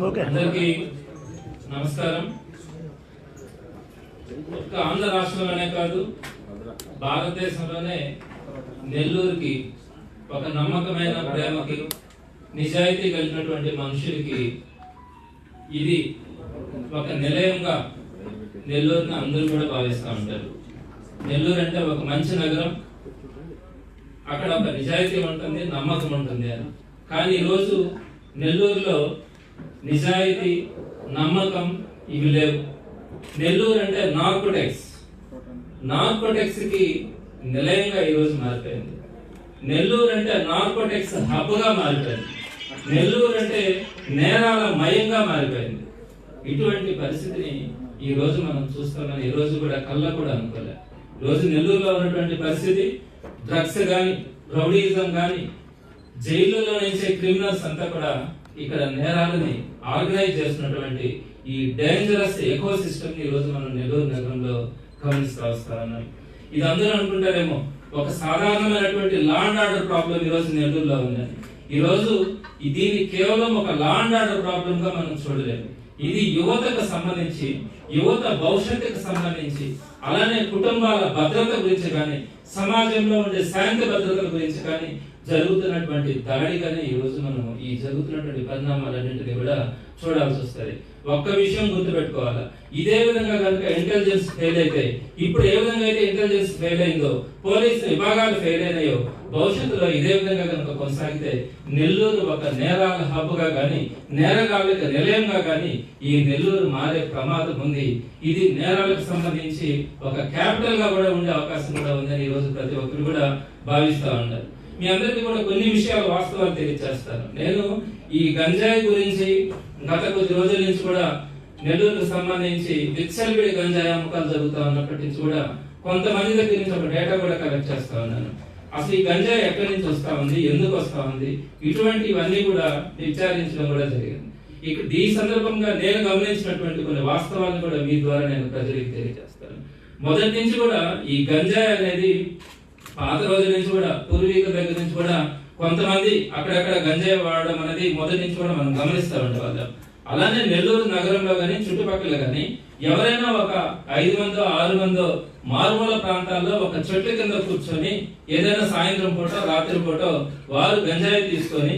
అందరికీ నమస్కారం. ఒక్క ఆంధ్ర రాష్ట్రంలోనే కాదు భారతదేశంలోనే నెల్లూరుకి ఒక నమ్మకమైన ప్రేమకి నిజాయితీ కలిగినటువంటి మనుషులకి ఇది ఒక నిలయంగా నెల్లూరుని అందరూ కూడా భావిస్తూ ఉంటారు. నెల్లూరు అంటే ఒక మంచి నగరం. అక్కడ ఒక నిజాయితీ ఉంటుంది నమ్మకం ఉంటుంది అని. కానీ ఈరోజు నెల్లూరులో నిజాయితీ నమ్మకం ఇవి లేవు. నెల్లూరు అంటే నార్కోటెక్స్ నార్కోటెక్స్కి నిలయంగా ఈరోజు మారిపోయింది. నెల్లూరు అంటే నార్కోటెక్స్ హబ్గా మారిపోయింది. నెల్లూరు అంటే నేరాల మయంగా మారిపోయింది. ఇటువంటి పరిస్థితిని ఈ రోజు మనం చూస్తున్నాం. ఈ రోజు కూడా కళ్ళ కూడా అనుకోలే. రోజు నెల్లూరులో ఉన్నటువంటి పరిస్థితి డ్రగ్స్ కానీ రౌడీజం కానీ జైళ్ళలో నుంచే క్రిమినల్స్ అంతా కూడా ఇక్కడ నేరాలని ఆర్గనైజ్ చేస్తున్నటువంటి ఈ డేంజరస్ ఎకో సిస్టమ్ ఈ రోజు మనం నెల్లూరు నగరంలో గమనిస్తూ వస్తా ఉన్నాం. ఇది అందరూ అనుకుంటారేమో ఒక సాధారణమైనటువంటి లా అండ్ ఆర్డర్ ప్రాబ్లం ఈ రోజు నెల్లూరులో ఉందని ఈరోజు దీన్ని కేవలం ఒక లా అండ్ ఆర్డర్ ప్రాబ్లం గా మనం చూడలేము. ఇది యువతకు సంబంధించి యువత భవిష్యత్తుకు సంబంధించి అలానే కుటుంబాల భద్రత గురించి కానీ సమాజంలో ఉండే శాంతి భద్రతల గురించి కానీ జరుగుతున్నటువంటి దాడిగానే ఈ మనం ఈ జరుగుతున్నటువంటి పరిణామాలన్నింటినీ కూడా చూడాల్సి వస్తుంది. ఒక్క విషయం గుర్తుపెట్టుకోవాలా? ఇదే విధంగా కనుక ఇంటెలిజెన్స్ ఫెయిల్ అయితే ఇప్పుడు ఏ విధంగా అయితే ఇంటెలిజెన్స్ ఫెయిల్ అయిందో పోలీసు విభాగాలు ఫెయిల్ అయినాయో భవిష్యత్తులో ఇదే విధంగా కనుక కొనసాగితే నెల్లూరు ఒక నేరాల హబ్గా కానీ గాని నేరగాళ్ళకి నిలయంగా కానీ ఈ నెల్లూరు మారే ప్రమాదం ఉంది. ఇది నేరాలకు సంబంధించి ఒక క్యాపిటల్గా కూడా ఉండే అవకాశం కూడా ఉందని ఈ ప్రతి ఒక్కరు కూడా భావిస్తా ఉండాలి మీ అందరికీ కూడా కొన్ని విషయాలు వాస్తవాలు తెలియజేస్తాను నేను ఈ గంజాయి గురించి గత కొద్ది రోజుల నుంచి కూడా నెల్లూరుకు సంబంధించి విచ్చలవిడి గంజాయి అమ్మకాలు జరుగుతూ ఉన్నప్పటి నుంచి కూడా కొంతమంది దగ్గర నుంచి ఒక డేటా కూడా కలెక్ట్ చేస్తా ఉన్నాను. అసలు ఈ గంజాయి ఎక్కడి నుంచి వస్తా ఉంది? ఎందుకు వస్తా ఉంది? ఇటువంటివన్నీ కూడా విచారించడం కూడా జరిగింది. ఇక ఈ సందర్భంగా నేను గమనించినటువంటి కొన్ని వాస్తవాలను కూడా మీ ద్వారా నేను ప్రజలకు తెలియజేస్తాను. మొదటి నుంచి కూడా ఈ గంజాయి అనేది పాత రోజుల నుంచి కూడా పూర్వీకుల దగ్గర నుంచి కూడా కొంతమంది అక్కడక్కడ గంజాయి వాడడం అనేది మొదటి నుంచి కూడా మనం గమనిస్తూ ఉండేవాళ్ళం అలానే నెల్లూరు నగరంలో కానీ చుట్టుపక్కల కానీ ఎవరైనా ఒక ఐదు మందో ఆరు మందో మారుమూల ప్రాంతాల్లో ఒక చెట్టు కింద కూర్చొని ఏదైనా సాయంత్రం పూట రాత్రి పూట వారు గంజాయి తీసుకొని